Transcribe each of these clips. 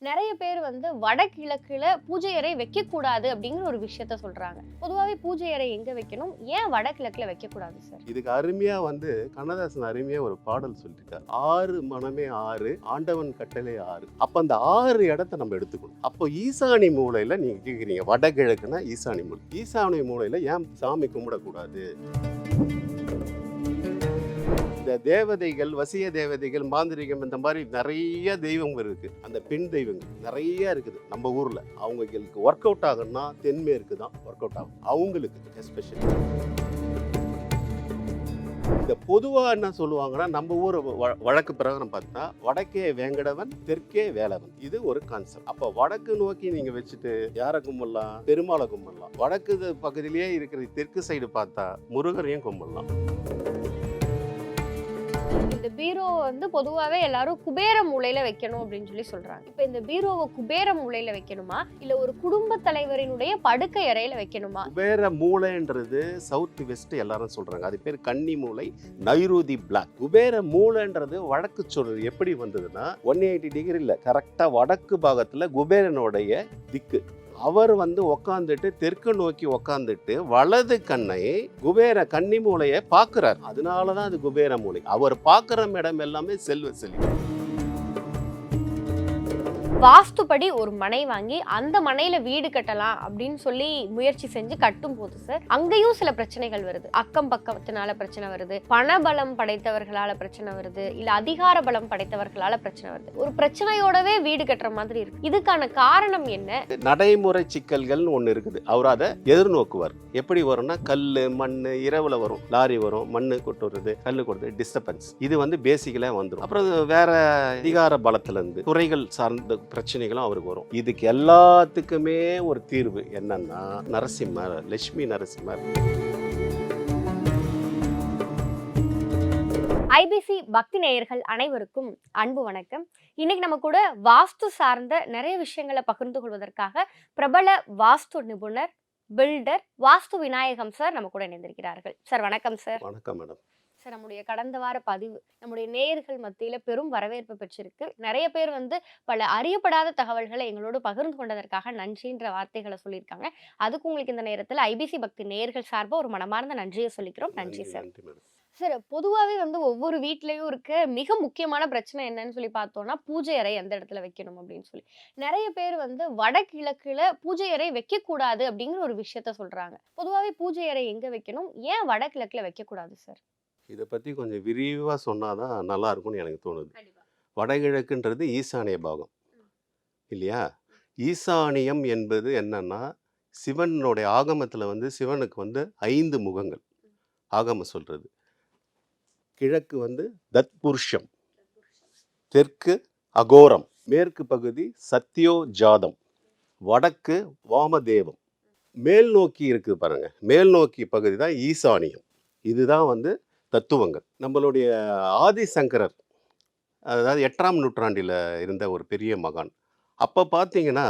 நிறைய பேர் வந்து வடகிழக்குல பூஜை அறை வைக்கக்கூடாது அப்படிங்கிற ஒரு விஷயத்த சொல்றாங்க. பொதுவாகவே பூஜை அறை எங்க வைக்கணும்? ஏன் வடகிழக்குல வைக்கக்கூடாது சார்? இதுக்கு அருமையா வந்து கண்ணதாசன் அருமையா ஒரு பாடல் சொல்லியிருக்காரு. ஆறு மனமே ஆறு ஆண்டவன் கட்டளை ஆறு. அப்ப அந்த ஆறு இடத்த நம்ம எடுத்துக்கணும். அப்போ ஈசானி மூலையில நீங்க கேக்குறீங்க வடகிழக்குனா ஈசானி மூலை. ஈசானி மூலையில ஏன் சாமி கும்பிடக்கூடாது? இந்த தேவதைகள் வசிய தேவதைகள் மாந்திரிகம் இந்த மாதிரி நிறைய தெய்வம் இருக்கு. அந்த பெண் தெய்வங்கள் நிறைய இருக்குது. நம்ம ஊர்ல அவங்களுக்கு ஒர்க் அவுட் ஆகும்னா தென்மேற்கு தான் ஒர்க் அவுட் ஆகும். அவங்களுக்கு எஸ்பெஷலி இந்த பொதுவாக என்ன சொல்லுவாங்கன்னா நம்ம ஊர் வ- வழக்கு பிரகாரம் பார்த்தா வடக்கே வேங்கடவன் தெற்கே வேலவன். இது ஒரு கான்செப்ட் அப்போ வடக்கு நோக்கி நீங்கள் வச்சுட்டு யாரை கும்பிடலாம்? பெருமாளை கும்பிடலாம். வடக்கு பகுதியிலேயே இருக்கிற தெற்கு சைடு பார்த்தா முருகரையும் கும்பிடலாம். இந்த பீரோவை வந்து பொதுவாகவே எல்லாரும் குபேர மூலையில வைக்கணும் அப்படின்னு சொல்லி சொல்றாங்க. இப்போ இந்த பீரோவை குபேர மூலையில வைக்கணுமா? இல்ல ஒரு குடும்ப தலைவரினுடைய படுக்கை அறையில வைக்கணுமா? குபேர மூளைன்றது சவுத் வெஸ்ட் எல்லாரும் சொல்றாங்க. அது பேர் கன்னி மூளை நைரூதி பிளாக். குபேர மூளைன்றது வடக்கு சொல் எப்படி வந்ததுன்னா ஒன் எயிட்டி டிகிரியில் கரெக்டாக வடக்கு பாகத்தில் குபேரனுடைய திக்கு. அவர் வந்து உக்காந்துட்டு தெற்கு நோக்கி உக்காந்துட்டு வலது கண்ணை குபேர கன்னி மூலையை பார்க்குறார். அதனால தான் அது குபேர மூலை. அவர் பார்க்குற இடம் எல்லாமே செல்வ செல்வி வாஸ்துப்படி ஒரு மனை வாங்கி அந்த மனையில வீடு கட்டலாம் அப்படின்னு சொல்லி முயற்சி செஞ்சு கட்டும் போது சார் அங்கேயும் சில பிரச்சனைகள் வருது. அக்கம் பக்கத்தினால பிரச்சனை வருது. பணபலம் படைத்தவர்களால பிரச்சனை வருது. இல்ல அதிகார பலம் படைத்தவர்களால பிரச்சனை வருது. ஒரு பிரச்சனையோடவே வீடு கட்டுற மாதிரி இருக்கு. இதுக்கான காரணம் என்ன? நடைமுறை சிக்கல்கள்னு ஒன்று இருக்குது. அவர் அதை எதிர்நோக்குவார். எப்படி வரும்னா கல் மண் இரவுல வரும். லாரி வரும் மண் கொட்டுறது கல் கொடுத்து டிஸ்டர்பன்ஸ் இது வந்து பேசிக்கலாக வந்துடும் அப்புறம் வேற அதிகார பலத்திலேருந்து துறைகள் சார்ந்த பிரச்சனைகளும் அவருக்கு வரும். இதுக்கு எல்லாத்துக்குமே ஒரு தீர்வு என்னன்னா நரசிம்மர் லட்சுமி நரசிம்மர். ஐபிசி பக்தி நேயர்கள் அனைவருக்கும் அன்பு வணக்கம். இன்னைக்கு நம்ம கூட வாஸ்து சார்ந்த நிறைய விஷயங்களை பகிர்ந்து கொள்வதற்காக பிரபல வாஸ்து நிபுணர் பில்டர் வாஸ்து விநாயகம் சார் நம்ம கூட இணைந்திருக்கிறார்கள். சார் வணக்கம் சார். வணக்கம் மேடம். சார் நம்முடைய கடந்த வார பதிவு நம்முடைய நேயர்கள் மத்தியில பெரும் வரவேற்பு பெற்றிருக்கு. நிறைய பேர் வந்து பல அறியப்படாத தகவல்களை எங்களோடு பகிர்ந்து கொண்டதற்காக நன்றின்ற வார்த்தைகளை சொல்லியிருக்காங்க. அதுக்கு உங்களுக்கு இந்த நேரத்தில் ஐபிசி பக்தி நேயர்கள் சார்பாக ஒரு மனமார்ந்த நன்றியை சொல்லிக்கிறோம். நன்றி சார் சார் பொதுவாகவே வந்து ஒவ்வொரு வீட்லயும் இருக்க. மிக முக்கியமான பிரச்சனை என்னன்னு சொல்லி பார்த்தோம்னா பூஜை அறை எந்த இடத்துல வைக்கணும் அப்படின்னு சொல்லி. நிறைய பேர் வந்து வடகிழக்குல பூஜை அறை வைக்கக்கூடாது அப்படிங்கிற ஒரு விஷயத்த சொல்றாங்க. பொதுவாகவே பூஜை அறை எங்க வைக்கணும்? ஏன் வடகிழக்குல வைக்கக்கூடாது சார் இதை பற்றி கொஞ்சம் விரிவாக சொன்னால் தான் நல்லா இருக்கும்னு எனக்கு தோணுது. வடகிழக்குன்றது ஈசானிய பாகம். இல்லையா? ஈசானியம் என்பது என்னன்னா சிவனுடைய ஆகமத்தில் வந்து சிவனுக்கு வந்து ஐந்து முகங்கள். ஆகமம் சொல்றது. கிழக்கு வந்து தத்புருஷம் தெற்கு அகோரம் மேற்கு பகுதி சத்யோ ஜாதம் வடக்கு வாமதேவம். மேல் நோக்கி இருக்குது பாருங்க. மேல் நோக்கி பகுதி தான் ஈசானியம். இதுதான் வந்து தத்துவங்கள். நம்மளுடைய ஆதிசங்கரர் அதாவது எட்டாம் நூற்றாண்டில் இருந்த ஒரு பெரிய மகான். அப்போ பார்த்தீங்கன்னா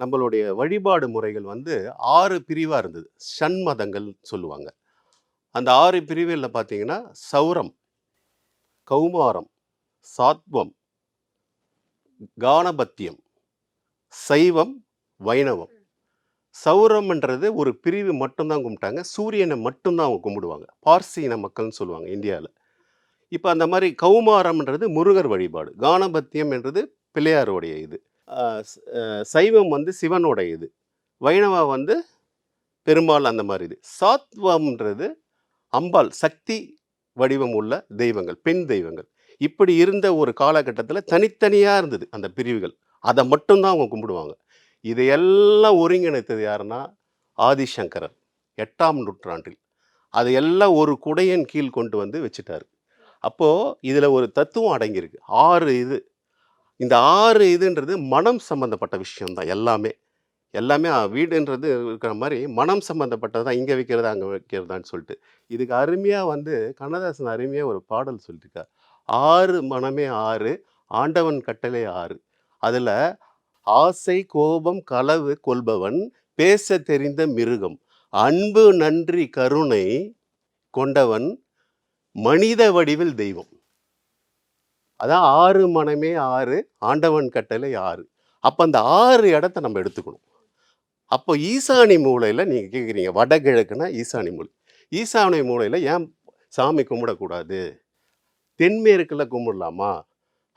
நம்மளுடைய வழிபாடு முறைகள் வந்து ஆறு பிரிவாக இருந்தது. சண்மதங்கள் சொல்லுவாங்க. அந்த ஆறு பிரிவுகளில் பார்த்தீங்கன்னா சௌரம் கௌமாரம் சாத்வம் கானபத்தியம் சைவம் வைணவம். சௌரம்ன்றது ஒரு பிரிவு மட்டும்தான் கும்பிட்டாங்க. சூரியனை மட்டும்தான் அவங்க கும்பிடுவாங்க. பார்சி இன மக்கள்னு சொல்லுவாங்க இந்தியாவில் இப்போ அந்த மாதிரி கௌமாரம்ன்றது முருகர் வழிபாடு. கானபத்தியம் என்றது பிள்ளையாருடைய இது. சைவம் வந்து சிவனுடைய இது. வைணவா வந்து பெருமாள் அந்த மாதிரி இது. சாத்வம்ன்றது அம்பாள் சக்தி வடிவம் உள்ள தெய்வங்கள் பெண் தெய்வங்கள். இப்படி இருந்த ஒரு காலகட்டத்தில் தனித்தனியாக இருந்தது அந்த பிரிவுகள். அதை மட்டும்தான் அவங்க கும்பிடுவாங்க. இதையெல்லாம் ஒருங்கிணைத்தது யாருன்னா ஆதிசங்கரர். எட்டாம் நூற்றாண்டில். அதை எல்லாம் ஒரு குடையின் கீழ் கொண்டு வந்து வச்சுட்டாரு. அப்போது இதில் ஒரு தத்துவம் அடங்கியிருக்கு. ஆறு இது. இந்த ஆறு இதுன்றது மனம் சம்மந்தப்பட்ட விஷயம்தான். எல்லாமே. எல்லாமே வீடுன்றது இருக்கிற மாதிரி மனம் சம்மந்தப்பட்டது தான் இங்கே வைக்கிறது அங்கே வைக்கிறதான்னு சொல்லிட்டு. இதுக்கு அருமையாக வந்து கண்ணதாசன் அருமையாக ஒரு பாடல் சொல்லியிருக்கார். ஆறு மனமே ஆறு ஆண்டவன் கட்டளை ஆறு. அதில் ஆசை கோபம் களவு கொள்பவன் பேச தெரிந்த மிருகம். அன்பு நன்றி கருணை கொண்டவன் மனித வடிவில் தெய்வம். அதான் ஆறு மனமே ஆறு ஆண்டவன் கட்டளை ஆறு. அப்போ அந்த ஆறு இடத்த நம்ம எடுத்துக்கணும். அப்போ ஈசானி மூலையில் நீங்கள் கேட்குறீங்க வடகிழக்குனா ஈசானி மூலை. ஈசானி மூலையில் ஏன் சாமி கும்பிடக்கூடாது? தென்மேற்கில் கும்பிடலாமா?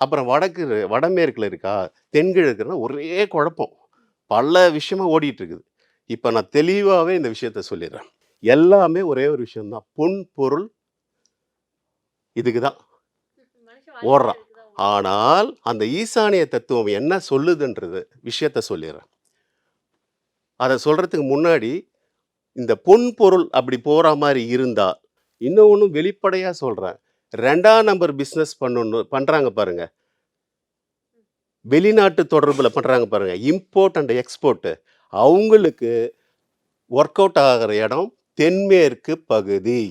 அப்புறம் வடக்கு வடமேற்கில் இருக்கா தென்கிழக்குன்னா ஒரே குழப்பம். பல விஷயமா ஓடிட்டு இருக்குது இப்போ நான் தெளிவாகவே இந்த விஷயத்த சொல்லிடுறேன். எல்லாமே ஒரே ஒரு விஷயம்தான். பொன் பொருள் இதுக்கு தான். ஓடுறான். ஆனால் அந்த ஈசானிய தத்துவம் என்ன சொல்லுதுன்றது விஷயத்த சொல்லிடுறேன். அதை சொல்றதுக்கு முன்னாடி இந்த பொன் பொருள் அப்படி போற மாதிரி இருந்தா இன்னொன்று வெளிப்படையா சொல்றேன். ரெண்டாம் நம்பர் பிஸ்னஸ் பண்ணணும் பண்றாங்க பாருங்க. வெளிநாட்டு தொடர்புல பண்றாங்க பாருங்க. இம்போர்ட் அண்ட் எக்ஸ்போர்ட் அவங்களுக்கு ஒர்க் அவுட் ஆகிற இடம் தென்மேற்கு பகுதி.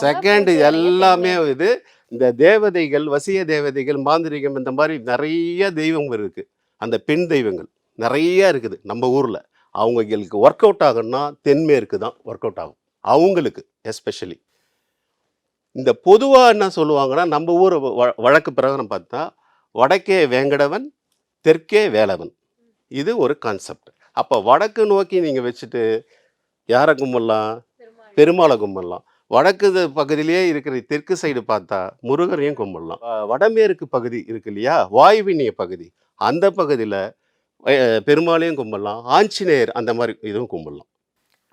செகண்ட் எல்லாமே. இது இந்த தேவதைகள் வசிய தேவதைகள் மாந்திரிகம் இந்த மாதிரி நிறைய தெய்வம் இருக்கு. அந்த பெண் தெய்வங்கள் நிறைய இருக்குது நம்ம ஊர்ல. அவங்களுக்கு ஒர்க் அவுட் ஆகும்னா தென்மேற்கு தான் ஒர்க் அவுட் ஆகும். அவங்களுக்கு எஸ்பெஷலி இந்த பொதுவா என்ன சொல்லுவாங்கன்னா நம்ம ஊர் வ- வழக்கு பிரகாரம் பார்த்தா வடக்கே வேங்கடவன் தெற்கே வேலவன். இது ஒரு கான்செப்ட் அப்போ வடக்கு நோக்கி நீங்கள் வச்சுட்டு யாரை கும்பிடலாம்? பெருமாளை. கும்பிடலாம். வடக்கு பகுதியிலேயே இருக்கிற தெற்கு சைடு பார்த்தா முருகரையும் கும்பிடலாம். வடமேற்கு பகுதி இருக்கு இல்லையா? வாயுவினிய பகுதி. அந்த பகுதியில் பெருமாளையும் கும்பிடலாம். ஆஞ்சநேயர் அந்த மாதிரி இதுவும் கும்பிடலாம்.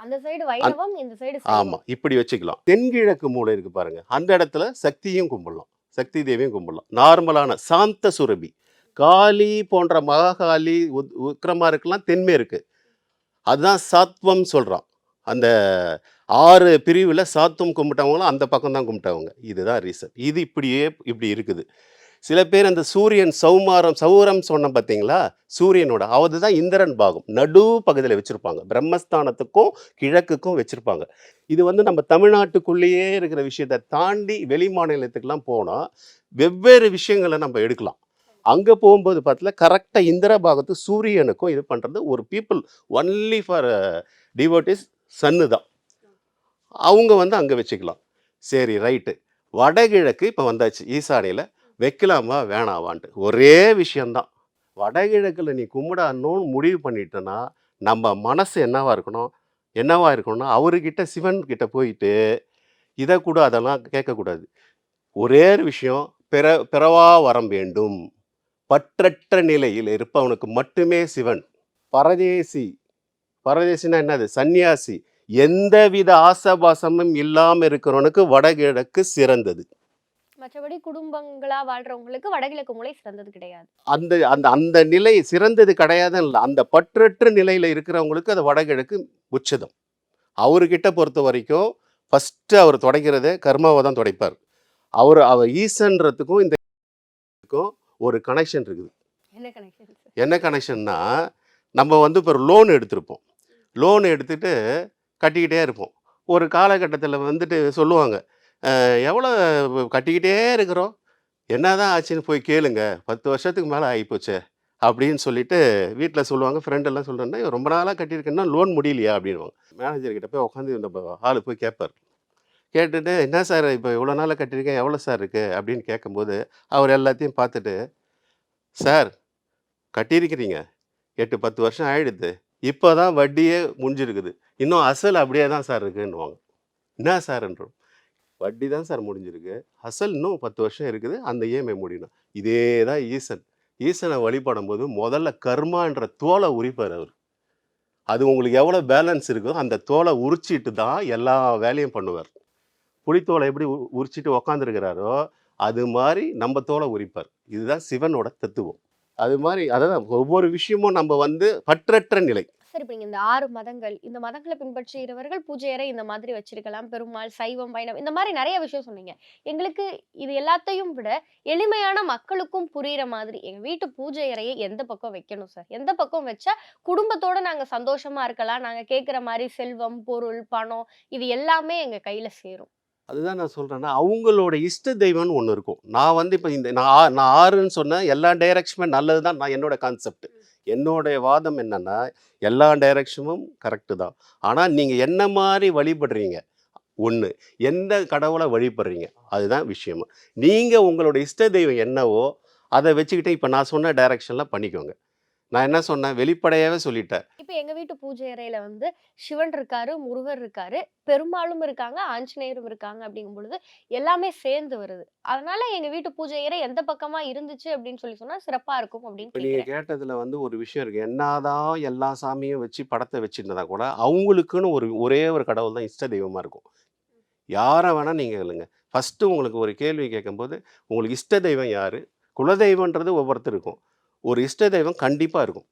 அந்த சைடு வைணவம் இந்த சைடு ஆமாம் இப்படி வச்சுக்கலாம். தென்கிழக்கு மூலை இருக்கு பாருங்க. அந்த இடத்துல சக்தியும் கும்பிடலாம். சக்தி தேவியும் கும்பிடலாம். நார்மலான சாந்த சுரபி. காளி போன்ற மகாகாளி உத்- இருக்கலாம் தென்மேற்கு அதுதான் சாத்வம் சொல்கிறான் அந்த ஆறு பிரிவில் சாத்துவம் கும்பிட்டவங்களும் அந்த பக்கம் தான் கும்பிட்டவங்க. இதுதான் ரீசன் இது இப்படியே இப்படி இருக்குது. சில பேர் அந்த சூரியன் சௌமாரம் சௌரம் சொன்ன பார்த்தீங்களா? சூரியனோட. அதுதான் இந்திரன் பாகம். நடு பகுதியில் வச்சுருப்பாங்க. பிரம்மஸ்தானத்துக்கும் கிழக்குக்கும் வச்சுருப்பாங்க. இது வந்து நம்ம தமிழ்நாட்டுக்குள்ளேயே இருக்கிற விஷயத்தை தாண்டி வெளி மாநிலத்துக்கெலாம் போனால் வெவ்வேறு விஷயங்களை நம்ம எடுக்கலாம். அங்கே போகும்போது பார்த்தல கரெக்டாக இந்திர பாகத்து சூரியனுக்கும் இது பண்ணுறது ஒரு பீப்புள் ஒன்லி ஃபார் டிவோட்டிஸ் சன்னு தான். அவங்க வந்து அங்கே வச்சுக்கலாம். சரி ரைட்டு வடகிழக்கு இப்போ வந்தாச்சு. ஈசானியில் வைக்கலாமா? வேணாவான்ட்டு ஒரே விஷயந்தான் வடகிழக்கில் நீ கும்பிடணும்னு முடிவு பண்ணிட்டேன்னா நம்ம மனசு என்னவா இருக்கணும்? என்னவா இருக்கணும்னா அவர்கிட்ட சிவன் கிட்ட போயிட்டு இதை கூட அதெல்லாம் கேட்கக்கூடாது. ஒரே ஒரு விஷயம் பிற பிறவா வரம் வேண்டும். பற்றற்ற நிலையில் இருப்பவனுக்கு மட்டுமே சிவன். பரதேசி. பரதேசினா என்னது? சந்நியாசி. எந்தவித ஆசபாசமும் இல்லாமல் இருக்கிறவனுக்கு வடகிழக்கு சிறந்தது. மற்றபடி குடும்பங்களா வாழ்றவங்களுக்கு வடகிழக்கு மூலை சிறந்தது கிடையாது. அந்த அந்த அந்த நிலை சிறந்தது கிடையாதுன்னு இல்லை அந்த பற்றற்ற நிலையில இருக்கிறவங்களுக்கு அது வடகிழக்கு உச்சிதம். அவர்கிட்ட பொறுத்த வரைக்கும் ஃபர்ஸ்ட் அவர் தொடங்கிறதே கர்மாவை தான் துடைப்பார். அவர் அவர் ஈசன்றதுக்கும் இந்த ஒரு கனெக்ஷன் இருக்குது. என்ன கனெக்ஷன் என்ன கனெக்ஷன்னா நம்ம வந்து இப்போ லோன் எடுத்திருப்போம். லோன் எடுத்துட்டு கட்டிக்கிட்டே இருப்போம். ஒரு காலகட்டத்தில் வந்துட்டு சொல்லுவாங்க "அஹ், எவ்வளோ கட்டிக்கிட்டே இருக்கிறோம். என்ன தான் ஆச்சுன்னு போய் கேளுங்க. பத்து வருஷத்துக்கு மேலே ஆகிப்போச்சே அப்படின்னு சொல்லிட்டு வீட்டில் சொல்லுவாங்க. ஃப்ரெண்டெல்லாம் சொல்கிறேன்னா ரொம்ப நாளாக கட்டியிருக்கேன்னா லோன் முடியலையா? அப்படின்வாங்க மேனேஜர்கிட்ட போய் உட்காந்து நம்ம ஆள் போய் கேட்பார். கேட்டுட்டு என்ன சார் இப்போ இவ்வளோ நாளாக கட்டியிருக்கேன் எவ்வளோ சார் இருக்குது அப்படின்னு கேட்கும்போது அவர் எல்லாத்தையும் பார்த்துட்டு சார் கட்டியிருக்கிறீங்க. எட்டு பத்து வருஷம் ஆகிடுது இப்போ தான் வட்டியே முடிஞ்சிருக்குது இன்னும் அசல் அப்படியே தான் சார் இருக்குன்னுவாங்க. என்ன சார்ன்றோம்? வட்டி தான் சார் முடிஞ்சிருக்கு. அசல் இன்னும் பத்து வருஷம் இருக்குது. அந்த இஎம்ஐ முடியணும். இதே தான் ஈசன். ஈசனை வழிபடும் போது முதல்ல கர்மான்ற தோலை உரிப்பார் அவர். அது உங்களுக்கு எவ்வளோ பேலன்ஸ் இருக்கோ அந்த தோலை உரிச்சிட்டு தான் எல்லா வேலையும் பண்ணுவார். புளித்தோலை எப்படி உ- உரிச்சிட்டு உக்காந்துருக்கிறாரோ அது மாதிரி நம்ம தோலை உரிப்பார். இதுதான் சிவனோட தத்துவம். அது மாதிரி அதான் ஒவ்வொரு விஷயமும் நம்ம வந்து பற்றற்ற நிலை. சரி இப்ப நீங்க இந்த ஆறு மதங்கள் இந்த மதங்களை பின்பற்றுகிறவர்கள் பூஜை அறை இந்த மாதிரி வச்சிருக்கலாம். பெருமாள் சைவம் வைணவம் இந்த மாதிரி நிறைய விஷயம் சொன்னீங்க. எங்களுக்கு இது எல்லாத்தையும் விட எளிமையான மக்களுக்கும் புரியுற மாதிரி எங்க வீட்டு பூஜை அறையை எந்த பக்கம் வைக்கணும் சார் எந்த பக்கம் வச்சா குடும்பத்தோட நாங்க சந்தோஷமா இருக்கலாம். நாங்க கேட்குற மாதிரி செல்வம் பொருள் பணம் இது எல்லாமே எங்க கையில சேரும். அதுதான் நான் சொல்கிறேன்னா அவங்களோட இஷ்ட தெய்வம்னு ஒன்று இருக்கும். நான் வந்து இப்போ இந்த நான் நான் ஆறுன்னு சொன்னேன் எல்லா டைரக்ஷனுமே நல்லது தான் நான் என்னோட கான்செப்ட் என்னோடைய வாதம் என்னென்னா எல்லா டைரக்ஷனும் கரெக்டு தான். ஆனால் நீங்கள் என்ன மாதிரி வழிபடுறீங்க? ஒன்று எந்த கடவுளை வழிபடுறீங்க? அதுதான் விஷயம். நீங்கள் உங்களோட இஷ்ட தெய்வம் என்னவோ அதை வச்சுக்கிட்டு இப்போ நான் சொன்ன டைரக்ஷனில் பண்ணிக்கோங்க. நான் என்ன சொன்னேன்? வெளிப்படையாகவே சொல்லிட்டேன். இப்ப எங்க வீட்டு பூஜை அறையில வந்து சிவன் இருக்காரு முருகர் இருக்காரு பெருமாளும் இருக்காங்க ஆஞ்சநேயரும் இருக்காங்க அப்படிங்கும் பொழுது எல்லாமே சேர்ந்து வருது. அதனால எங்க வீட்டு பூஜை அறை எந்த பக்கமா இருந்துச்சு அப்படின்னு சொல்லி சொன்னா சிறப்பா இருக்கும் அப்படின்னு கேக்குறேன் கேட்டதில் வந்து ஒரு விஷயம் இருக்குது என்னதான் எல்லா சாமியும் வச்சு படத்தை வச்சுருந்தா கூட அவங்களுக்குன்னு ஒரு ஒரே ஒரு கடவுள் தான் இஷ்ட தெய்வமாக இருக்கும். யாரை வேணால் நீங்கள் இல்லைங்க ஃபஸ்ட்டு உங்களுக்கு ஒரு கேள்வி கேட்கும்போது உங்களுக்கு இஷ்ட தெய்வம் யார்? குலதெய்வன்றது ஒவ்வொருத்தருக்கும். ஒரு இஷ்ட தெய்வம் கண்டிப்பாக இருக்கும்.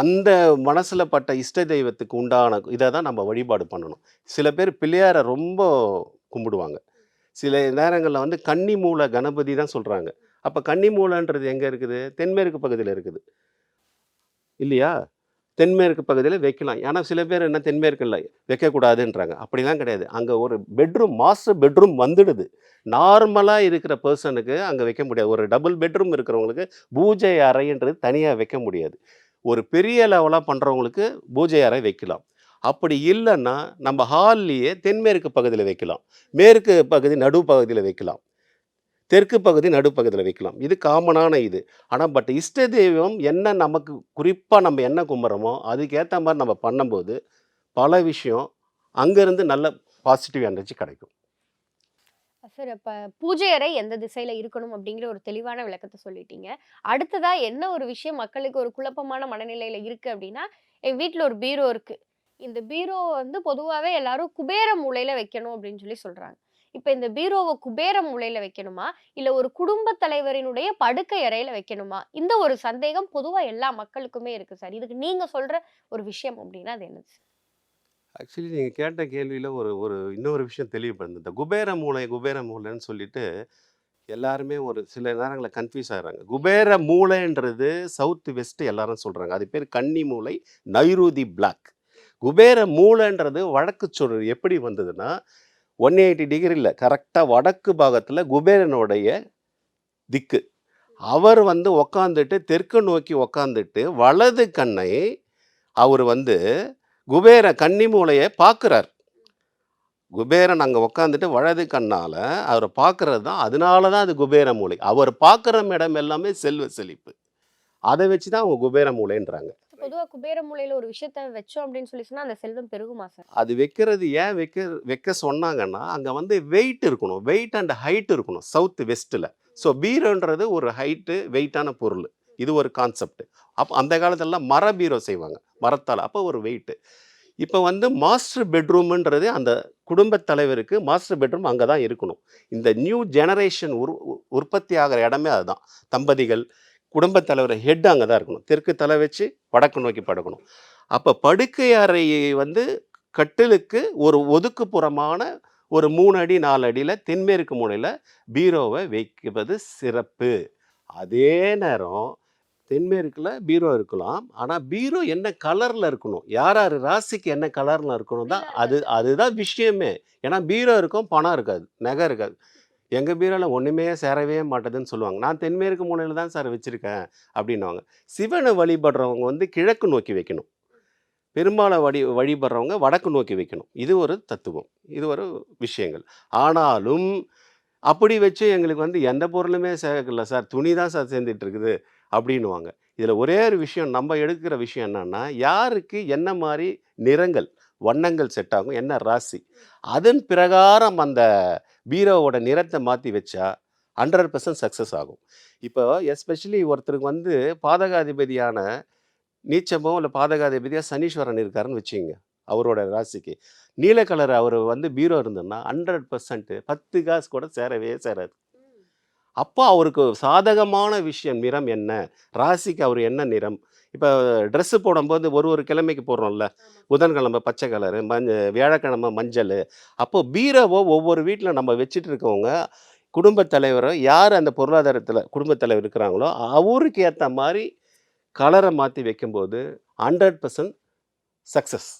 அந்த மனசில் பட்ட இஷ்ட தெய்வத்துக்கு உண்டான இதை தான் நம்ம வழிபாடு பண்ணணும். சில பேர் பிள்ளையாரை ரொம்ப கும்பிடுவாங்க. சில நேரங்களில் வந்து கன்னி மூல கணபதி தான் சொல்கிறாங்க அப்போ கன்னி மூலன்றது எங்கே இருக்குது? தென்மேற்கு பகுதியில் இருக்குது. இல்லையா? தென்மேற்கு பகுதியில் வைக்கலாம். ஏன்னா சில பேர் என்ன தென்மேற்கில் வைக்கக்கூடாதுன்றாங்க. அப்படிலாம் கிடையாது. அங்கே ஒரு பெட்ரூம் மாஸ்டர் பெட்ரூம் வந்துடுது. நார்மலாக இருக்கிற பர்சனுக்கு அங்கே வைக்க முடியாது. ஒரு டபுள் பெட்ரூம் இருக்கிறவங்களுக்கு பூஜை அறைன்றது தனியாக வைக்க முடியாது. ஒரு பெரிய லெவலாக பண்ணுறவங்களுக்கு பூஜை அறை வைக்கலாம். அப்படி இல்லைன்னா நம்ம ஹால்லையே தென்மேற்கு பகுதியில் வைக்கலாம். மேற்கு பகுதி நடு பகுதியில் வைக்கலாம். தெற்கு பகுதி நடுப்பகுதியில் வைக்கலாம். இது காமனான இது. ஆனால் பட் இஷ்ட தெய்வம் என்ன நமக்கு குறிப்பாக நம்ம என்ன கும்பிட்றோமோ அதுக்கேற்ற மாதிரி நம்ம பண்ணும்போது பல விஷயம் அங்கேருந்து நல்ல பாசிட்டிவ் எனர்ஜி கிடைக்கும். சார் இப்போ பூஜை அறை எந்த திசையில் இருக்கணும் அப்படிங்கிற ஒரு தெளிவான விளக்கத்தை சொல்லிட்டீங்க. அடுத்ததா என்ன ஒரு விஷயம் மக்களுக்கு ஒரு குழப்பமான மனநிலையில் இருக்குது அப்படின்னா என் வீட்டில் ஒரு பீரோ இருக்குது இந்த பீரோ வந்து பொதுவாகவே எல்லாரும் குபேர மூலையில் வைக்கணும் அப்படின்னு சொல்லி சொல்கிறாங்க இப்ப இந்த பீரோவை குபேர மூலையில வைக்கணுமா? இல்ல ஒரு குடும்ப தலைவரினுடைய படுக்கை அறையில வைக்கணுமா? இந்த ஒரு சந்தேகம் பொதுவா எல்லா மக்களுக்குமே இருக்கு சார். இதுக்கு நீங்க சொல்ற ஒரு விஷயம் அப்படின்னா அது என்னது ஆக்சுவலி நீங்கள் கேட்ட கேள்வியில் ஒரு ஒரு இன்னொரு விஷயம் தெளிவுபடுது இந்த குபேர மூளை குபேர மூளைன்னு சொல்லிட்டு எல்லாருமே ஒரு சில நேரங்களில் கன்ஃபியூஸ் ஆகிறாங்க குபேர மூளைன்றது சவுத் வெஸ்ட் எல்லாரும் சொல்கிறாங்க அது பேர் கன்னி மூளை நைருதி பிளாக் குபேர மூளைன்றது வழக்கு சொல் எப்படி வந்ததுன்னா ஒன் எயிட்டி டிகிரியில் கரெக்டாக வடக்கு பாகத்தில் குபேரனுடைய திக்கு. அவர் வந்து உக்காந்துட்டு தெற்கு நோக்கி உக்காந்துட்டு வலது கண்ணை அவர் வந்து குபேர கன்னி மூலையை பார்க்குறார் குபேரன் அங்கே உக்காந்துட்டு வலது கண்ணால் அவரை பார்க்குறது தான் அதனால தான் அது குபேர மூலை. அவர் பார்க்குற இடம் எல்லாமே செல்வ செழிப்பு. அதை வச்சு தான் அவங்க குபேர மூலைன்றாங்க. பொதுவா குபேர மூலையில ஒரு விஷயத்த வச்சோம் அப்படின்னு சொல்லி சொன்னா அந்த செல்வம் பெருகுமா சார்? அது வைக்கிறது ஏன் வைக்க வைக்க சொன்னாங்கன்னா அங்கே வந்து வெயிட் இருக்கணும். வெயிட் அண்ட் ஹைட் இருக்கணும். சவுத் வெஸ்ட்டில் ஸோ பீரோன்றது ஒரு ஹைட்டு வெயிட்டான பொருள். இது ஒரு கான்செப்ட் அப்போ அந்த காலத்துலலாம் மர பீரோ செய்வாங்க. மரத்தால். அப்போ ஒரு வெயிட்டு இப்போ வந்து மாஸ்டர் பெட்ரூம்ன்றது அந்த குடும்பத் தலைவருக்கு மாஸ்டர் பெட்ரூம் அங்கே தான் இருக்கணும். இந்த நியூ ஜெனரேஷன் உரு உற்பத்தி ஆகிற இடமே அதுதான். தம்பதிகள் குடும்பத் தலைவர் ஹெட் அங்கே தான் இருக்கணும். தெற்கு தலை வச்சு வடக்கு நோக்கி படுக்கணும். அப்போ படுக்கை அறையை வந்து கட்டிலுக்கு ஒரு ஒதுக்குப்புறமான ஒரு மூணு அடி நாலு அடியில் தென்மேற்கு மூலையில் பீரோவை வைப்பது சிறப்பு. அதே நேரம் தென்மேற்குல பீரோ இருக்கலாம். ஆனால் பீரோ என்ன கலரில் இருக்கணும்? யார் யார் ராசிக்கு என்ன கலரில் இருக்கணும் தான் அது அதுதான் விஷயமே. ஏன்னா பீரோ இருக்கும் பணம் இருக்காது நகை இருக்காது. எங்கள் பீரோவில் ஒன்றுமே சேரவே மாட்டேதுன்னு சொல்லுவாங்க. நான் தென்மேற்கு மூலையில் தான் சார் வச்சுருக்கேன் அப்படின்னுவாங்க. சிவனை வழிபடுறவங்க வந்து கிழக்கு நோக்கி வைக்கணும். பெருமாளை வழி வழிபடுறவங்க வடக்கு நோக்கி வைக்கணும். இது ஒரு தத்துவம். இது ஒரு விஷயங்கள். ஆனாலும் அப்படி வச்சு எங்களுக்கு வந்து எந்த பொருளுமே சேர்க்கல சார். துணி தான் சார் சேர்ந்துட்டு இருக்குது அப்படின்னுவாங்க. இதில் ஒரே ஒரு விஷயம் நம்ம எடுக்கிற விஷயம் என்னென்னா யாருக்கு என்ன மாதிரி நிறங்கள் வண்ணங்கள் செட் ஆகும். என்ன? ராசி. அதன் பிரகாரம் அந்த பீரோவோட நிறத்தை மாற்றி வச்சா ஹண்ட்ரட் பர்சன்ட் சக்ஸஸ் ஆகும். இப்போ எஸ்பெஷலி ஒருத்தருக்கு வந்து பாதகாதிபதியான நீச்சமோ இல்லை பாதகாதிபதியாக சனீஸ்வரன் இருக்காருன்னு வச்சுங்க அவரோட ராசிக்கு. நீல கலர் அவர் வந்து பீரோ இருந்ததுன்னா ஹண்ட்ரட் பர்சன்ட் பத்து காசு கூட சேரவே சேராது. அப்போ அவருக்கு சாதகமான விஷயம் நிறம் என்ன? ராசிக்கு அவர் என்ன நிறம்? இப்போ ட்ரெஸ்ஸு போடும்போது ஒரு ஒரு கிழமைக்கு போடுறோம்ல. புதன்கிழமை பச்சை கலரு மஞ்ச வியாழக்கிழமை மஞ்சள். அப்போ பீரோவோ ஒவ்வொரு வீட்டில் நம்ம வச்சுட்டு இருக்கவங்க குடும்பத் தலைவரோ யார் அந்த பொருளாதாரத்தில் குடும்பத் தலைவர் இருக்கிறாங்களோ அவருக்கு ஏற்ற மாதிரி கலரை மாற்றி வைக்கும்போது ஹண்ட்ரட் பர்சன்ட் சக்ஸஸ்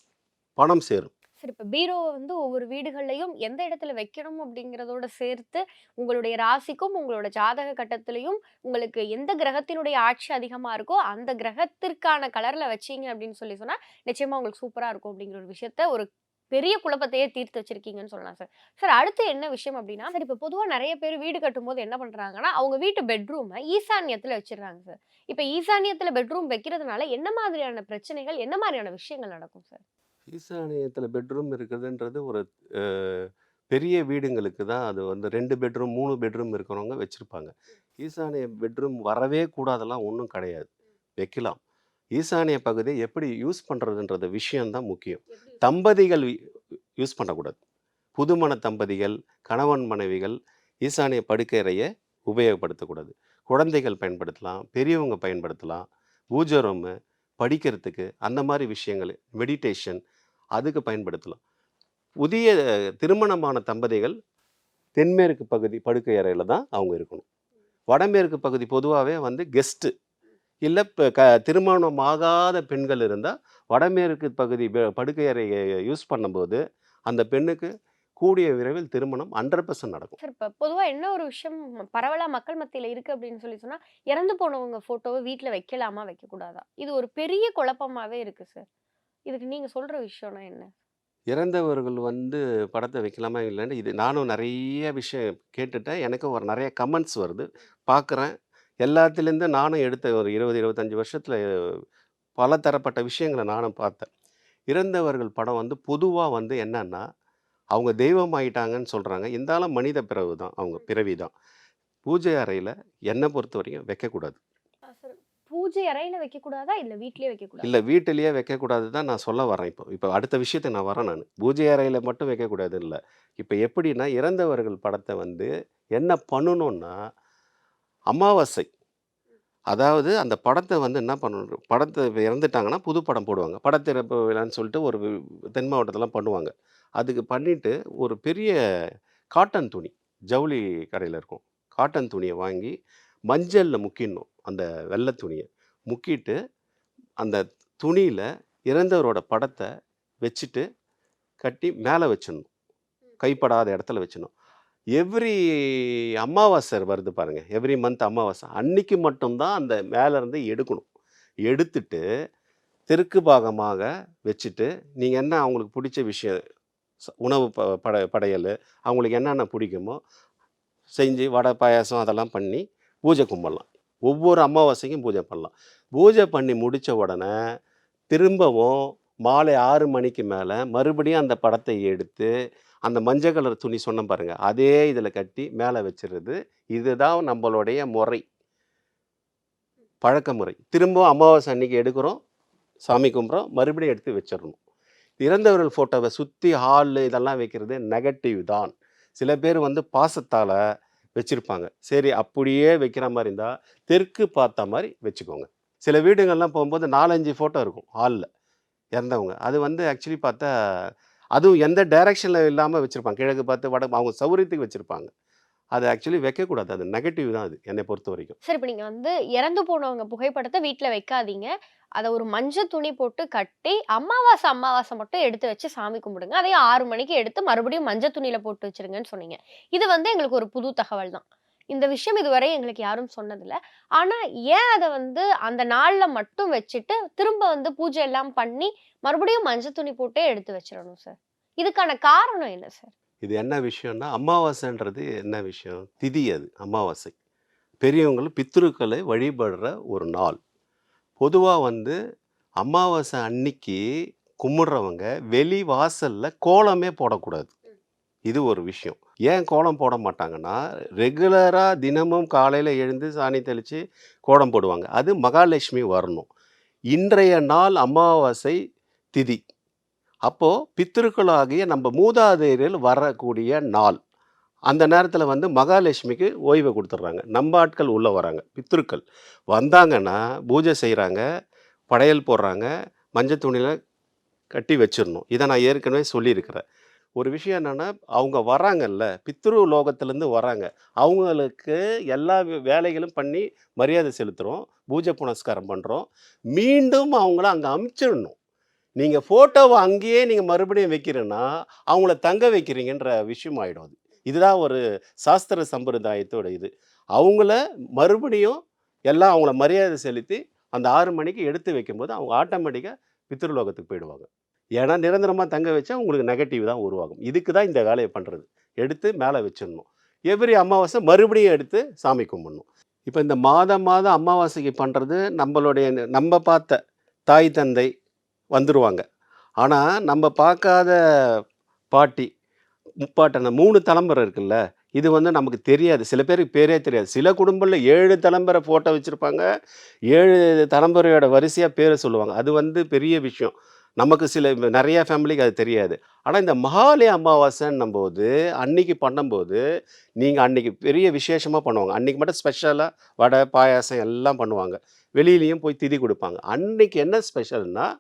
பணம் சேரும். சரி இப்போ பீரோவை வந்து ஒவ்வொரு வீடுகள்லையும் எந்த இடத்துல வைக்கணும் அப்படிங்கிறதோட சேர்த்து உங்களுடைய ராசிக்கும் உங்களோட ஜாதக கட்டத்திலையும் உங்களுக்கு எந்த கிரகத்தினுடைய ஆட்சி அதிகமாக இருக்கோ அந்த கிரகத்திற்கான கலரில் வச்சீங்க அப்படின்னு சொல்லி சொன்னால் நிச்சயமாக உங்களுக்கு சூப்பராக இருக்கும் அப்படிங்கிற ஒரு விஷயத்த ஒரு பெரிய குழப்பத்தையே தீர்த்து வச்சிருக்கீங்கன்னு சொல்லலாம் சார். சார் அடுத்து என்ன விஷயம் அப்படின்னா சார் இப்போ பொதுவாக நிறைய பேர் வீடு கட்டும்போது என்ன பண்ணுறாங்கன்னா அவங்க வீட்டு பெட்ரூமை ஈசான்யத்தில் வச்சிடுறாங்க சார். இப்போ ஈசான்யத்தில் பெட்ரூம் வைக்கிறதுனால என்ன மாதிரியான பிரச்சனைகள் என்ன மாதிரியான விஷயங்கள் நடக்கும் சார்? ஈசானியத்தில் பெட்ரூம் இருக்குதுன்றது ஒரு பெரிய வீடுங்களுக்கு தான் அது வந்து ரெண்டு பெட்ரூம் மூணு பெட்ரூம் இருக்கிறவங்க வச்சுருப்பாங்க. ஈசானிய பெட்ரூம் வரவே கூடாதெல்லாம் ஒன்றும் கிடையாது. வைக்கலாம். ஈசானிய பகுதியை எப்படி யூஸ் பண்ணுறதுன்றது விஷயம்தான் முக்கியம். தம்பதிகள் யூஸ் பண்ணக்கூடாது. புதுமண தம்பதிகள் கணவன் மனைவிகள் ஈசானிய படுக்கை அறையை உபயோகப்படுத்தக்கூடாது. குழந்தைகள் பயன்படுத்தலாம் பெரியவங்க பயன்படுத்தலாம். பூஜை ரூமு படிக்கிறதுக்கு அந்த மாதிரி விஷயங்கள் மெடிடேஷன் அதுக்கு பயன்படுத்தலாம். புதிய திருமணமான தம்பதிகள் தென்மேற்கு பகுதி படுக்கை அறையில் தான் அவங்க இருக்கணும். வடமேற்கு பகுதி பொதுவாகவே வந்து கெஸ்ட்டு இல்லை இப்போ க திருமணமாகாத பெண்கள் இருந்தால் வடமேற்கு பகுதி படுக்கை அறையை யூஸ் பண்ணும்போது அந்த பெண்ணுக்கு கூடிய விரைவில் திருமணம் ஹண்ட்ரட் பர்சன்ட் நடக்கும். சார் இப்போ பொதுவாக என்ன ஒரு விஷயம் பரவலாக மக்கள் மத்தியில் இருக்குது அப்படின்னு சொல்லி சொன்னால் இறந்து போனவங்க ஃபோட்டோவை வீட்டில் வைக்கலாமா வைக்கக்கூடாதா? இது ஒரு பெரிய குழப்பமாகவே இருக்குது சார் இதுக்கு நீங்கள் சொல்கிற விஷயம்னா என்ன? இறந்தவர்கள் வந்து படத்தை வைக்கலாமா இல்லைன்னு இது நானும் நிறைய விஷயம் கேட்டுட்டேன். எனக்கும் ஒரு நிறைய கமெண்ட்ஸ் வருது. பார்க்குறேன். எல்லாத்துலேருந்து நானும் எடுத்த ஒரு இருபது இருபத்தஞ்சி வருஷத்தில் பல தரப்பட்ட விஷயங்களை நானும் பார்த்தேன். இறந்தவர்கள் படம் வந்து பொதுவாக வந்து என்னன்னா அவங்க தெய்வம் ஆயிட்டாங்கன்னு சொல்கிறாங்க இருந்தாலும் மனித பிறவு தான் அவங்க பிறவி தான் பூஜை அறையில் என்னை பொறுத்த வரைக்கும் வைக்கக்கூடாது. பூஜை அறையில வைக்கக்கூடாதா? இல்லை வீட்லயே வைக்கக்கூடாது? இல்லை வீட்டிலேயே வைக்கக்கூடாது தான் நான் சொல்ல வரேன் இப்போ. இப்போ அடுத்த விஷயத்தை நான் வரேன் நான். பூஜை அறையில் மட்டும் வைக்கக்கூடாது இல்லை இப்போ எப்படின்னா இறந்தவர்கள் படத்தை வந்து என்ன பண்ணணும்னா அமாவாசை. அதாவது அந்த படத்தை வந்து என்ன பண்ணணும்? படத்தை இறந்துட்டாங்கன்னா புது படம் போடுவாங்க. படத்திறப்பு விழான்னு சொல்லிட்டு ஒரு தென் மாவட்டத்தெல்லாம் பண்ணுவாங்க. அதுக்கு பண்ணிட்டு ஒரு பெரிய காட்டன் துணி ஜவுளி கடையில் இருக்கும். காட்டன் துணியை வாங்கி மஞ்சளில் முக்கிடணும் அந்த வெள்ளை துணியை. முக்கிட்டு அந்த துணியில் இறந்தவரோட படத்தை வச்சுட்டு கட்டி மேலே வச்சிடணும். கைப்படாத இடத்துல வச்சிடணும். எவ்ரி அமாவாசை வருது பாருங்க. எவ்ரி மந்த் அமாவாசை. அன்னைக்கு மட்டும்தான் அந்த மேலே இருந்து எடுக்கணும். எடுத்துட்டு தெற்கு பாகமாக வச்சுட்டு நீங்கள் என்ன அவங்களுக்கு பிடிச்ச விஷயம் உணவு ப பட படையல் அவங்களுக்கு என்னென்ன பிடிக்குமோ செஞ்சு வடை பாயாசம் அதெல்லாம் பண்ணி பூஜை கும்பிடலாம். ஒவ்வொரு அமாவாசைக்கும் பூஜை பண்ணலாம். பூஜை பண்ணி முடித்த உடனே திரும்பவும் மாலை ஆறு மணிக்கு மேலே மறுபடியும் அந்த படத்தை எடுத்து அந்த மஞ்சள் கலர் துணி சொன்ன பாருங்கள் அதே இதில் கட்டி மேலே வச்சிருது இதுதான் நம்மளுடைய முறை. பழக்க முறை. திரும்பவும் அமாவாசை அன்னைக்கு எடுக்கிறோம் சாமி கும்பிட்றோம் மறுபடியும் எடுத்து வச்சிடணும். இறந்தவர்கள் ஃபோட்டோவை சுற்றி ஹால் இதெல்லாம் வைக்கிறது நெகட்டிவ் தான். சில பேர் வந்து பாசத்தால் வச்சுருப்பாங்க. சரி அப்படியே வைக்கிற மாதிரி இருந்தால் தெற்கு பார்த்த மாதிரி வச்சுக்கோங்க. சில வீடுகள்லாம் போகும்போது நாலஞ்சு ஃபோட்டோ இருக்கும் ஹாலில் இறந்தவங்க. அது வந்து ஆக்சுவலி பார்த்தா அதுவும் எந்த டைரக்ஷனில் இல்லாமல் வச்சுருப்பாங்க. கிழக்கு பார்த்து வட அவங்க சௌரியத்துக்கு வச்சுருப்பாங்க. அது ஆக்சுவலி வைக்கக்கூடாது. அது நெகட்டிவ் தான் அது என்னை பொறுத்த வரைக்கும். சரி இப்போ நீங்கள் வந்து இறந்து போனவங்க புகைப்படத்தை வீட்டில் வைக்காதீங்க. அதை ஒரு மஞ்சள் துணி போட்டு கட்டி அமாவாசை அமாவாசை மட்டும் எடுத்து வச்சு சாமி கும்பிடுங்க. அதையும் ஆறு மணிக்கு எடுத்து மறுபடியும் மஞ்சள் துணியில் போட்டு வச்சிருங்கன்னு சொன்னீங்க. இது வந்து எங்களுக்கு ஒரு புது தகவல் தான். இந்த விஷயம் இதுவரை எங்களுக்கு யாரும் சொன்னதில்ல. ஆனா ஏன் அதை வந்து அந்த நாளில் மட்டும் வச்சுட்டு திரும்ப வந்து பூஜை எல்லாம் பண்ணி மறுபடியும் மஞ்சள் துணி போட்டே எடுத்து வச்சிடணும் சார் இதுக்கான காரணம் என்ன சார் இது என்ன விஷயம்னா அமாவாசைன்றது என்ன விஷயம்? திதி அது அமாவாசை. பெரியவங்களும் பித்ருக்களை வழிபடுற ஒரு நாள். பொதுவாக வந்து அமாவாசை அன்னைக்கு கும்பிட்றவங்க வெளி வாசலில் கோலமே போடக்கூடாது. இது ஒரு விஷயம். ஏன் கோலம் போட மாட்டாங்கன்னா ரெகுலராக தினமும் காலையில் எழுந்து சாணி தெளித்து கோலம் போடுவாங்க. அது மகாலட்சுமி வரணும். இன்றைய நாள் அமாவாசை திதி. அப்போது பித்திருக்களாகிய நம்ம மூதாதையர்கள் வரக்கூடிய நாள். அந்த நேரத்தில் வந்து மகாலட்சுமிக்கு ஓய்வை கொடுத்துட்றாங்க நம்ம ஆட்கள் உள்ளே வராங்க. பித்திருக்கள் வந்தாங்கன்னா பூஜை செய்கிறாங்க படையல் போடுறாங்க மஞ்சள் துணியில் கட்டி வச்சிடணும் இதை நான் ஏற்கனவே சொல்லியிருக்கிறேன். ஒரு விஷயம் என்னென்னா அவங்க வராங்கல்ல பித்ரு லோகத்திலேருந்து வராங்க அவங்களுக்கு எல்லா வே- வேலைகளும் பண்ணி மரியாதை செலுத்துகிறோம் பூஜை புனஸ்காரம் பண்ணுறோம் மீண்டும் அவங்கள அங்கே அமுச்சிடணும். நீங்கள் ஃபோட்டோவை அங்கேயே நீங்கள் மறுபடியும் வைக்கிறேன்னா அவங்கள தங்க வைக்கிறீங்கன்ற விஷயம் ஆகிடும் அது. இதுதான் ஒரு சாஸ்திர சம்பிரதாயத்தோட இது. அவங்கள மறுபடியும் எல்லாம் அவங்கள மரியாதை செலுத்தி அந்த ஆறு மணிக்கு எடுத்து வைக்கும்போது அவங்க ஆட்டோமேட்டிக்காக பித்ருலோகத்துக்கு போயிடுவாங்க. ஏன்னா நிரந்தரமாக தங்க வச்சா உங்களுக்கு நெகட்டிவ் தான் உருவாகும். இதுக்கு தான் இந்த வேலையை பண்ணுறது எடுத்து மேலே வச்சிடணும். எவ்ரி அமாவாசை மறுபடியும் எடுத்து சாமி கும்பிடணும். இப்போ இந்த மாதம் மாதம் அமாவாசைக்கு பண்ணுறது நம்மளுடைய நம்ம பார்த்த தாய் தந்தை வந்துடுவாங்க ஆனால் நம்ம பார்க்காத பாட்டி முப்பாட்டன மூணு தலைமுறை இருக்குல்ல இது வந்து நமக்கு தெரியாது. சில பேருக்கு பேரே தெரியாது. சில குடும்பத்தில் ஏழு தலைமுறை ஃபோட்டோ வச்சுருப்பாங்க. ஏழு தலைமுறையோட வரிசையாக பேரை சொல்லுவாங்க. அது வந்து பெரிய விஷயம். நமக்கு சில நிறைய ஃபேமிலிக்கு அது தெரியாது. ஆனால் இந்த மகாலய அமாவாசைன்னும் போது அன்னைக்கு பண்ணும்போது நீங்கள் அன்னைக்கு பெரிய விசேஷமாக பண்ணுவாங்க. அன்னைக்கு மட்டும் ஸ்பெஷலாக வடை பாயாசம் எல்லாம் பண்ணுவாங்க. வெளியிலையும் போய் திதி கொடுப்பாங்க. அன்னைக்கு என்ன ஸ்பெஷல்னால்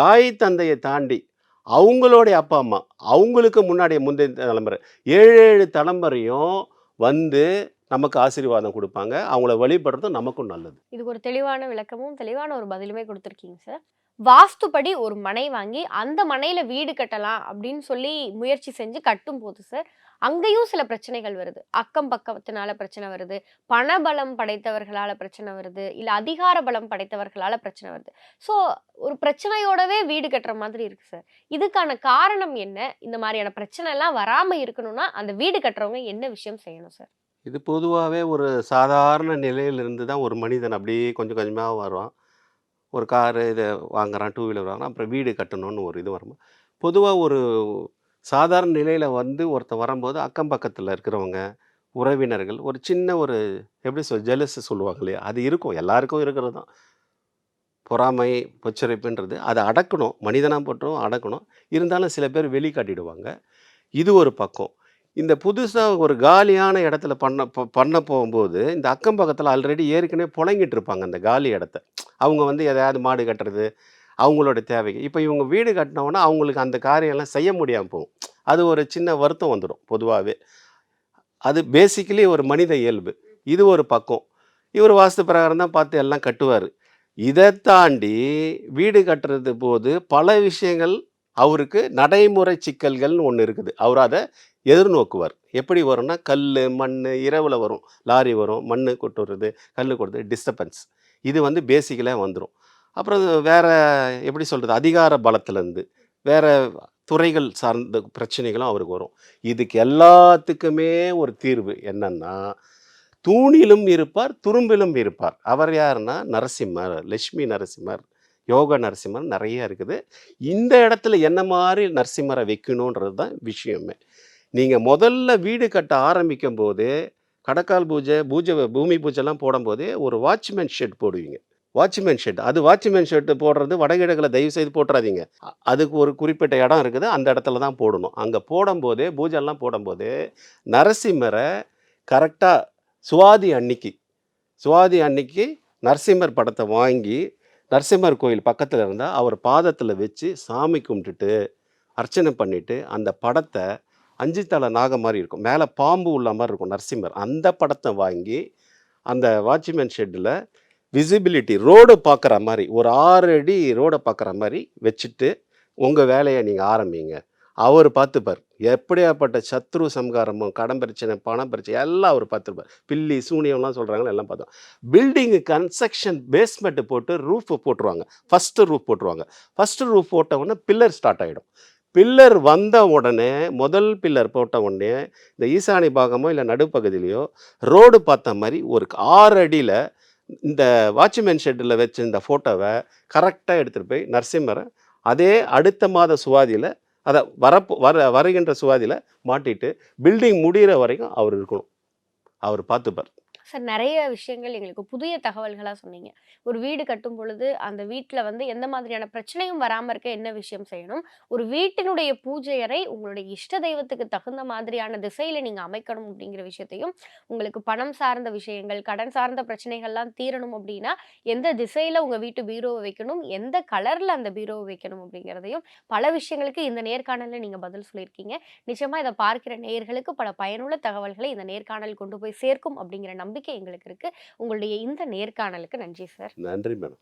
தாய் தந்தையை தாண்டி அவங்களுடைய அப்பா அம்மா அவங்களுக்கு முன்னாடி முந்தைய தலைமுறை ஏழு ஏழு தலைமுறையும் வந்து நமக்கு ஆசீர்வாதம் கொடுப்பாங்க. அவங்கள வழிபடுறதும் நமக்கும் நல்லது. இதுக்கு ஒரு தெளிவான விளக்கமும் தெளிவான ஒரு பதிலுமே கொடுத்துருக்கீங்க சார். வாஸ்துப்படி ஒரு மனை வாங்கி அந்த மனையில் வீடு கட்டலாம் அப்படின்னு சொல்லி முயற்சி செஞ்சு கட்டும் போது சார் அங்கேயும் சில பிரச்சனைகள் வருது. அக்கம் பக்கத்தினால பிரச்சனை வருது. பணபலம் படைத்தவர்களால் பிரச்சனை வருது. இல்லை அதிகார பலம் படைத்தவர்களால் பிரச்சனை வருது. ஸோ ஒரு பிரச்சனையோடவே வீடு கட்டுற மாதிரி இருக்கு சார் இதுக்கான காரணம் என்ன? இந்த மாதிரியான பிரச்சனை எல்லாம் வராம இருக்கணும்னா அந்த வீடு கட்டுறவங்க என்ன விஷயம் செய்யணும் சார் இது பொதுவாகவே ஒரு சாதாரண நிலையிலிருந்து தான் ஒரு மனிதன் அப்படியே கொஞ்சம் கொஞ்சமாக வருவான். ஒரு காரு இதை வாங்குறான் டூ வீலர் வாங்குறான் அப்புறம் வீடு கட்டணும்னு ஒரு இது வரும்? பொதுவாக ஒரு சாதாரண நிலையில் வந்து ஒருத்தன் வரும்போது அக்கம் பக்கத்தில் இருக்கிறவங்க உறவினர்கள் ஒரு சின்ன ஒரு எப்படி சொல் ஜெலஸ் சொல்லுவாங்க இல்லையா? அது இருக்கும். எல்லாருக்கும் இருக்கிறது தான். பொறாமை பொச்சரிப்புன்றது. அதை அடக்கணும். மனிதனாக போட்டும் அடக்கணும். இருந்தாலும் சில பேர் வெளிக்காட்டிடுவாங்க. இது ஒரு பக்கம். இந்த புதுசாக ஒரு காலியான இடத்துல பண்ண பண்ண போகும்போது இந்த அக்கம் பக்கத்தில் ஆல்ரெடி ஏற்கனவே புழங்கிட்டு இருப்பாங்க அந்த காலி இடத்த. அவங்க வந்து எதையாவது மாடு கட்டுறது அவங்களோட தேவைக்கு இப்போ இவங்க வீடு கட்டினோன்னா அவங்களுக்கு அந்த காரியம்லாம் செய்ய முடியாமல் போகும். அது ஒரு சின்ன வருத்தம் வந்துடும் பொதுவாகவே அது பேசிக்கலி ஒரு மனித இயல்பு. இது ஒரு பக்கம். இவர் வாஸ்து பிரகாரம் தான் பார்த்து எல்லாம் கட்டுவார். இதை தாண்டி வீடு கட்டுறது போது பல விஷயங்கள் அவருக்கு நடைமுறை சிக்கல்கள்னு ஒன்று இருக்குது. அவர் அதை எதிர்நோக்குவார். எப்படி வரும்னா கல் மண் இரவில் வரும். லாரி வரும் மண் கொட்டுறது கல் கொடுத்து டிஸ்டர்பன்ஸ் இது வந்து பேசிக்கலாக வந்துடும் அப்புறம் வேறு எப்படி சொல்கிறது அதிகார பலத்துலேருந்து வேறு துறைகள் சார்ந்த பிரச்சனைகளும் அவருக்கு வரும். இதுக்கு எல்லாத்துக்குமே ஒரு தீர்வு என்னென்னா தூணிலும் இருப்பார் துரும்பிலும் இருப்பார். அவர் யாருன்னா? நரசிம்மர் லட்சுமி நரசிம்மர் யோக நரசிம்மர் நிறைய இருக்குது. இந்த இடத்துல என்ன மாதிரி நரசிம்மரை வைக்கணுன்றது தான் விஷயமே. நீங்கள் முதல்ல வீடு கட்ட ஆரம்பிக்கும் போது கடக்கால் பூஜை பூஜை பூமி பூஜைலாம் போடும்போதே ஒரு வாட்ச்மேன் ஷெட் போடுவீங்க. வாட்ச்மேன் ஷெட் அது வாட்ச்மேன் ஷெட் போடுறது வடகிழக்கில் தயவு செய்து போட்டுறாதீங்க. அதுக்கு ஒரு குறிப்பிட்ட இடம் இருக்குது. அந்த இடத்துல தான் போடணும். அங்கே போடும்போதே பூஜைலாம் போடும்போது நரசிம்மரை கரெக்டாக சுவாதி அன்னைக்கு சுவாதி அன்னைக்கு நரசிம்மர் படத்தை வாங்கி நரசிம்மர் கோயில் பக்கத்தில் இருந்தால் அவர் பாதத்தில் வச்சு சாமி கும்பிட்டுட்டு அர்ச்சனை பண்ணிவிட்டு அந்த படத்தை அஞ்சு தலை நாகம் மாதிரி இருக்கும். மேலே பாம்பு உள்ள மாதிரி இருக்கும் நரசிம்மர். அந்த படத்தை வாங்கி அந்த வாட்ச்மேன் ஷெட்டில் விசிபிலிட்டி ரோடு பார்க்குற மாதிரி ஒரு ஆறு அடி ரோடை பார்க்குற மாதிரி வச்சுட்டு உங்கள் வேலையை நீங்கள் ஆரம்பிங்க. அவர் பார்த்துப்பார். எப்படியாப்பட்ட சத்ரு சம்காரமும் கடன் பிரச்சனை பணம் பிரச்சனை எல்லாம் அவர் பார்த்துருப்பார் பில்லி சூனியம்லாம் சொல்கிறாங்களோ எல்லாம் பார்த்தோம் பில்டிங்கு கன்ஸ்ட்ரக்ஷன் பேஸ்மெண்ட்டு போட்டு ரூஃப் போட்டுருவாங்க. ஃபஸ்ட்டு ரூஃப் போட்டுருவாங்க. ஃபஸ்ட்டு ரூஃப் போட்ட உடனே பில்லர் ஸ்டார்ட் ஆகிடும் பில்லர் வந்த உடனே முதல் பில்லர் போட்ட உடனே இந்த ஈசானி பாகமோ இல்லை நடுப்பகுதியிலையோ ரோடு பார்த்த மாதிரி ஒரு ஆறு அடியில் இந்த வாட்ச்மேன் ஷெட்டில் வச்சிருந்த ஃபோட்டோவை கரெக்டாக எடுத்துகிட்டு போய் நரசிம்மரை அதே அடுத்த மாத சுவாதியில் அதை வரப்போ வர வருகின்ற சுவாதியில் மாட்டிட்டு பில்டிங் முடிகிற வரைக்கும் அவர் இருக்கணும். அவர் பார்த்துப்பார். சார் நிறைய விஷயங்கள் எங்களுக்கு புதிய தகவல்களாக சொன்னீங்க. ஒரு வீடு கட்டும் பொழுது அந்த வீட்டில் வந்து எந்த மாதிரியான பிரச்சனையும் வராமல் இருக்க என்ன விஷயம் செய்யணும்? ஒரு வீட்டினுடைய பூஜை அறை உங்களுடைய இஷ்ட தெய்வத்துக்கு தகுந்த மாதிரியான திசையில் நீங்கள் அமைக்கணும் அப்படிங்கிற விஷயத்தையும் உங்களுக்கு பணம் சார்ந்த விஷயங்கள் கடன் சார்ந்த பிரச்சனைகள்லாம் தீரணும் அப்படின்னா எந்த திசையில் உங்கள் வீட்டு பீரோவை வைக்கணும்? எந்த கலரில் அந்த பீரோவை வைக்கணும் அப்படிங்கிறதையும் பல விஷயங்களுக்கு இந்த நேர்காணலில் நீங்கள் பதில் சொல்லியிருக்கீங்க. நிச்சயமாக இதை பார்க்கிற நேயர்களுக்கு பல பயனுள்ள தகவல்களை இந்த நேர்காணல் கொண்டு போய் சேர்க்கும் அப்படிங்கிற நம்பிக்கை எங்களுக்கு இருக்கு. உங்களுடைய இந்த நேர்காணலுக்கு நன்றி சார். நன்றி மேடம்.